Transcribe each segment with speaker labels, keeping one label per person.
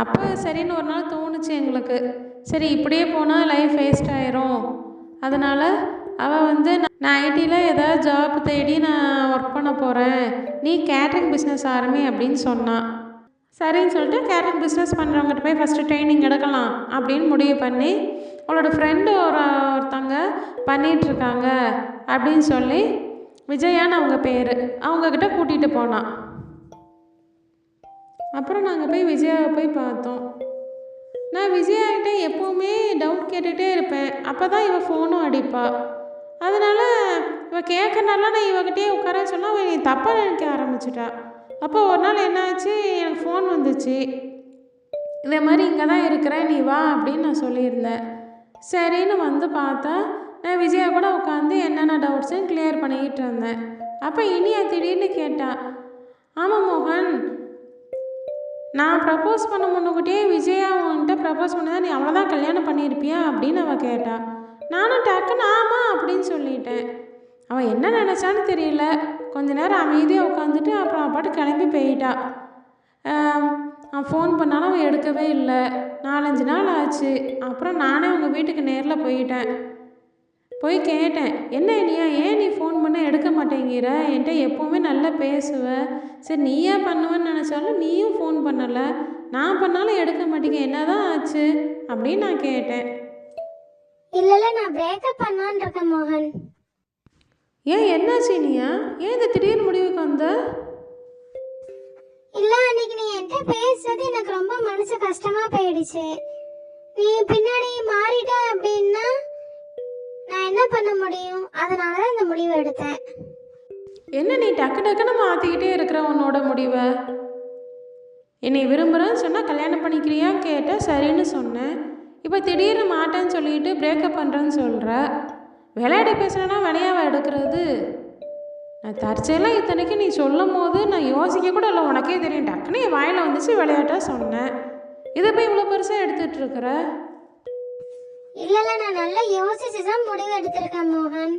Speaker 1: அப்போ சரின்னு ஒரு நாள் தோணுச்சு எங்களுக்கு. சரி இப்படியே போனால் லைஃப் வேஸ்ட் ஆயிரும். அதனால் அவள் வந்து நான் ஐடியில் ஏதாவது ஜாப் தேடி நான் ஒர்க் பண்ண போகிறேன் நீ கேட்ரிங் பிஸ்னஸ் ஆரம்பி அப்படின்னு சொன்னான் சரின்னு சொல்லிட்டு கேட்ரிங் பிஸ்னஸ் பண்ணுறவங்ககிட்ட போய் ஃபஸ்ட்டு ட்ரைனிங் எடுக்கலாம் அப்படின்னு முடிவு பண்ணி அவளோட ஃப்ரெண்டு ஒரு ஒருத்தவங்க பண்ணிகிட்ருக்காங்க அப்படின்னு சொல்லி விஜயான்னு அவங்க பேர் அவங்கக்கிட்ட கூட்டிகிட்டு போனான் அப்புறம் நாங்கள் போய் விஜயாவை போய் பார்த்தோம். நான் விஜயாகிட்ட எப்போவுமே டவுட் கேட்டுகிட்டே இருப்பேன். அப்போ தான் இவள் ஃபோனும் அடிப்பா. அதனால் இவள் கேட்கறனால நான் இவகிட்டே உட்கார சொன்னால் அவன் நீ தப்பாக நினைக்க ஆரம்பிச்சிட்டா. அப்போ ஒரு நாள் என்னாச்சு? எனக்கு ஃபோன் வந்துச்சு. இதே மாதிரி இங்கே தான் இருக்கிறேன் நீ வா அப்படின்னு நான் சொல்லியிருந்தேன். சரின்னு வந்து பார்த்தா நான் விஜயா கூட உட்காந்து என்னென்ன டவுட்ஸும் கிளியர் பண்ணிக்கிட்டு இருந்தேன். அப்போ இனியா திடீர்னு கேட்டான் நான் ப்ரப்போஸ் பண்ண முன்னுக்கிட்டே விஜயா அவன்கிட்ட ப்ரப்போஸ் பண்ணதான் நீ அவ்வளோதான் கல்யாணம் பண்ணியிருப்பியா அப்படின்னு அவள் கேட்டா. நானும் டக்குன்னு ஆமாம் அப்படின்னு சொல்லிட்டேன். அவள் என்ன நினச்சான்னு தெரியல. கொஞ்ச நேரம் அமைதியாக உட்காந்துட்டு அப்புறம் அப்பாட்டு கிளம்பி போயிட்டா. அவன் ஃபோன் பண்ணாலும் அவன் எடுக்கவே இல்லை. நாலஞ்சு நாள் ஆச்சு. அப்புறம் நானே உங்கள் வீட்டுக்கு நேரில் போயிட்டேன். போய் கேட்டேன் என்ன நீயா ஏன் நீ ஃபோன் பண்ண எடுக்க மாட்டேங்கிற? என்கிட்ட எப்போவுமே நல்லா பேசுவ. சரி நீயா பண்ணுவேன்னு நினச்சாலும் நீயும் ஃபோன் பண்ணலை. நான் பண்ணாலும் எடுக்க மாட்டேங்க. என்னதான் ஆச்சு? அப்படின்னு நான் கேட்டேன்.
Speaker 2: இல்ல இல்ல நான் பிரேக்கப் பண்ணலான்னு இருக்கேன் மோகன்.
Speaker 1: ஏன் என்னாச்சு நீயா ஏன் இந்த திடீர்னு முடிவுக்கு வந்த?
Speaker 2: இல்ல அன்னைக்கு நீ என்கிட்ட பேசுறது எனக்கு ரொம்ப மனசு கஷ்டமா போயிடுச்சு. நீ பின்னாடி மாறிட்ட அப்படின்னா நான் என்ன பண்ண முடியும்? அதனால தான் இந்த முடிவை எடுத்தேன்.
Speaker 1: என்ன நீ டக்கு டக்குன்னு மாற்றிக்கிட்டே இருக்கிற உன்னோட முடிவை? என்னை விரும்புகிறேன்னு சொன்னால் கல்யாணம் பண்ணிக்கிறியா? கேட்டால் சரின்னு சொன்னேன். இப்போ திடீர்னு மாட்டேன்னு சொல்லிட்டு பிரேக்கப் பண்ணுறேன்னு சொல்கிற விளையாட பேசுனா விளையாவ எடுக்கிறது? நான் தற்செயலாக இத்தனைக்கு நீ சொல்லும் போது நான் யோசிக்க கூட இல்லை. உனக்கே தெரியும். டக்குன்னு என் வாயில் வந்துச்சு விளையாட்டாக சொன்னேன். இதை போய் இவ்வளோ பெருசாக
Speaker 2: எடுத்துகிட்ருக்குற இல்லல நான் நல்லா யோசிச்சு தான் முடிவு எடுத்திருக்கேன் மோகன்.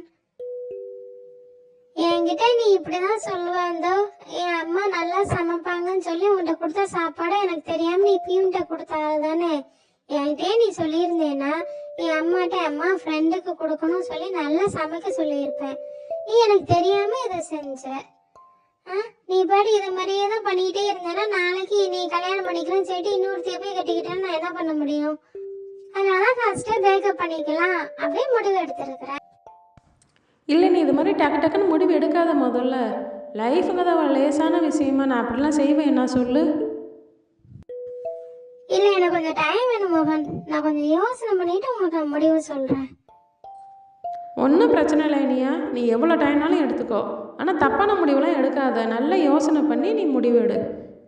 Speaker 2: என்கிட்ட நீ இப்படிதான் சொல்லுவாந்தோ என் அம்மா நல்லா சமைப்பாங்கன்னு சொல்லி உன்கிட்ட கொடுத்த சாப்பாடை எனக்கு தெரியாம நீ பியூன்ட்ட கொடுத்தாதானே என்கிட்டயே நீ சொல்லியிருந்தேன்னா என் அம்மாட்ட அம்மா ஃப்ரெண்டுக்கு கொடுக்கணும்னு சொல்லி நல்லா சமைக்க சொல்லியிருப்பேன். நீ எனக்கு தெரியாம இதை செஞ்ச. ஆ? நீ பாடி இது மாதிரியே தான் பண்ணிக்கிட்டே இருந்தேன்னா நாளைக்கு நீ கல்யாணம் பண்ணிக்கிறேன்னு சொல்லிட்டு இன்னொருத்தைய போய் கட்டிக்கிட்டேன்னு நான் என்ன பண்ண முடியும்? அதனால ஃபர்ஸ்டே பிரேக்கப் பண்ணிக்கலாம் அப்படியே முடிவு எடுத்திருக்கிறேன்.
Speaker 1: இல்லை நீ இது மாதிரி டக்கு டக்குன்னு முடிவு எடுக்காத முதல்ல. லைஃபுங்கிறது அவள் லேசான விஷயமா நான் அப்படிலாம் செய்வேன் நான் சொல்லு?
Speaker 2: இல்ல எனக்கு கொஞ்சம் டைம் வேணும் மோகன். நான் கொஞ்சம் யோசனை பண்ணிட்டு உங்களுக்கு நான் முடிவு சொல்றேன்.
Speaker 1: ஒன்றும் பிரச்சனை இல்லை இனியா. நீ எவ்வளோ டைம்னாலும் எடுத்துக்கோ. ஆனால் தப்பான முடிவுலாம் எடுக்காத. நல்லா யோசனை பண்ணி நீ முடிவு எடு.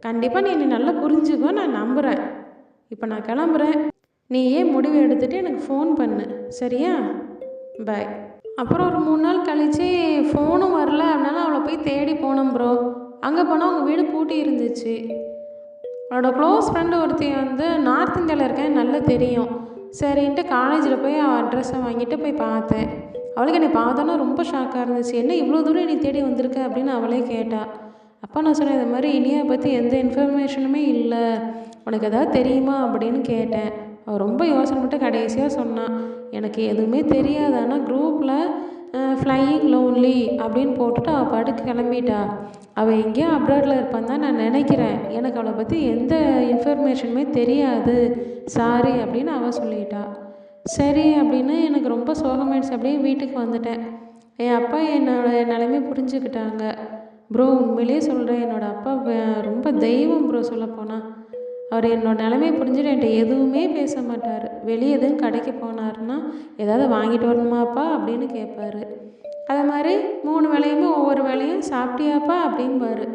Speaker 1: கண்டிப்பாக நீ என்னை நல்லா புரிஞ்சுக்கோ நான் நம்புகிறேன் இப்போ நான் கிளம்புறேன். நீ ஏன் முடிவு எடுத்துகிட்டு எனக்கு ஃபோன் பண்ணு. சரியா? பை அப்புறம் ஒரு மூணு நாள் கழித்து ஃபோனும் வரல. அதனால அவளை போய் தேடி போனோம் ப்ரோ அங்கே போனால் அவங்க வீடு பூட்டி இருந்துச்சு. அவளோட க்ளோஸ் ஃப்ரெண்டு ஒருத்தி வந்து நார்த் இந்தியாவில் இருக்கேன். நல்லா தெரியும். சரின்ட்டு காலேஜில் போய் அவள் அட்ரஸை வாங்கிட்டு போய் பார்த்தேன். அவளுக்கு என்னை பார்த்தோன்னா ரொம்ப ஷாக்காக இருந்துச்சு. என்ன இவ்வளோ தூரம் நீ தேடி வந்திருக்க? அப்படின்னு அவளே கேட்டாள் அப்போ நான் சொன்னேன் இந்த மாதிரி இனியா பற்றி எந்த இன்ஃபர்மேஷனுமே இல்லை. உனக்கு எதாவது தெரியுமா? அப்படின்னு கேட்டேன். அவள் ரொம்ப யோசனை மட்டும் கடைசியாக சொன்னான் எனக்கு எதுவுமே தெரியாது. ஆனால் குரூப்பில் ஃப்ளையிங் லோன்லி அப்படின்னு போட்டுட்டு அவள் பாட்டுக்கு கிளம்பிட்டா. அவள் எங்கேயோ அப்ராடில் இருப்பான்னு தான் நான் நினைக்கிறேன். எனக்கு அவளை பற்றி எந்த இன்ஃபர்மேஷனுமே தெரியாது. சாரி அப்படின்னு அவள் சொல்லிட்டா. சரி அப்படின்னு எனக்கு ரொம்ப சோகமாயிடுச்சு அப்படியே வீட்டுக்கு வந்துட்டேன். என் அப்பா என்னோடய நிலைமை புரிஞ்சுக்கிட்டாங்க. ப்ரோ உண்மையிலேயே சொல்கிறேன் என்னோடய அப்பா ரொம்ப தெய்வம் ப்ரோ சொல்லப்போனால் அவர் என்னோட நிலமைய புரிஞ்சுட்டு என்கிட்ட எதுவுமே பேச மாட்டார். வெளியே எதுவும் கடைக்கு போனாருன்னா ஏதாவது வாங்கிட்டு வரணுமாப்பா? அப்படின்னு கேட்பாரு அது மாதிரி மூணு வேளையுமே ஒவ்வொரு வேளையும் சாப்பிட்டியாப்பா? அப்படிம்பாரு.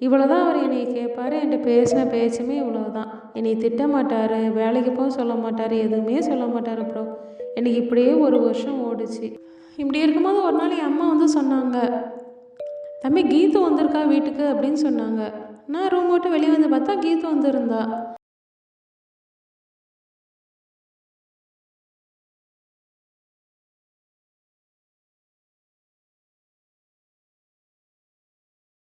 Speaker 1: இவ்வளோ தான் அவர் என்னை கேட்பார் என்கிட்ட பேசின பேச்சுமே இவ்வளோ தான் என்னை திட்ட மாட்டார் வேலைக்கு போக சொல்ல மாட்டார் எதுவுமே சொல்ல மாட்டார் ப்ரோ எனக்கு இப்படியே ஒரு வருஷம் ஓடுச்சு. இப்படி இருக்கும்போது ஒரு நாள் என் அம்மா வந்து சொன்னாங்க தம்பி கீத்து வந்திருக்கா வீட்டுக்கு? அப்படின்னு சொன்னாங்க. நான் ரூம் விட்டு வெளியே வந்து பார்த்தா கீத்து வந்திருந்தா.